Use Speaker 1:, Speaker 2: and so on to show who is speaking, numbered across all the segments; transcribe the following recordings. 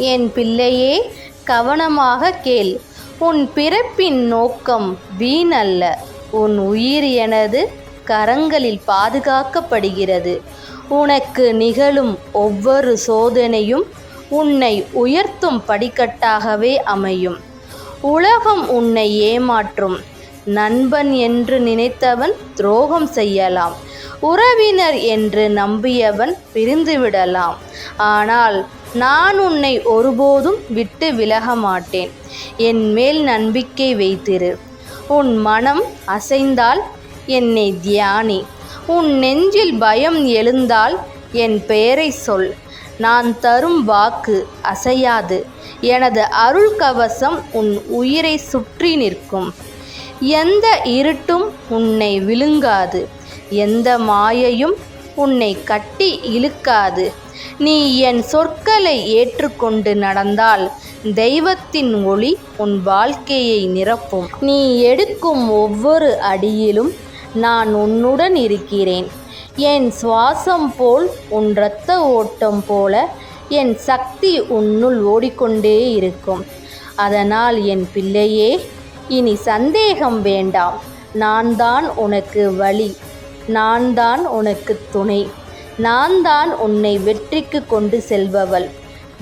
Speaker 1: என் பிள்ளையே கவனமாக கேள். உன் பிறப்பின் நோக்கம் வீணல்ல. உன் உயிர் எனது கரங்களில் பாதுகாக்கப்படுகிறது. உனக்கு நிகழும் ஒவ்வொரு சோதனையும் உன்னை உயர்த்தும் படிக்கட்டாகவே அமையும். உலகம் உன்னை ஏமாற்றும். நண்பன் என்று நினைத்தவன் துரோகம் செய்யலாம். உறவினர் என்று நம்பியவன் பிரிந்துவிடலாம். ஆனால் நான் உன்னை ஒருபோதும் விட்டு விலக மாட்டேன். என் மேல் நம்பிக்கை வைத்திரு. உன் மனம் அசைந்தால் என்னை தியானி. உன் நெஞ்சில் பயம் எழுந்தால் என் பெயரை சொல். நான் தரும் வாக்கு அசையாது. எனது அருள் கவசம் உன் உயிரை சுற்றி நிற்கும். எந்த இருட்டும் உன்னை விழுங்காது. எந்த மாயையும் உன்னை கட்டி இழுக்காது. நீ என் சொற்களை ஏற்றுக்கொண்டு நடந்தால் தெய்வத்தின் ஒளி உன் வாழ்க்கையை நிரப்பும். நீ எடுக்கும் ஒவ்வொரு அடியிலும் நான் உன்னுடன் இருக்கிறேன். என் சுவாசம் போல் உன் இரத்த ஓட்டம் போல என் சக்தி உன்னுள் ஓடிக்கொண்டே இருக்கும். அதனால் என் பிள்ளையே இனி சந்தேகம் வேண்டாம். நான் தான் உனக்கு வழி. நான் தான் உனக்கு துணை. நான் தான் உன்னை வெற்றிக்கு கொண்டு செல்பவள்.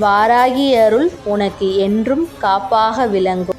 Speaker 1: வாராகி அருள் உனக்கு என்றும் காப்பாக விளங்கும்.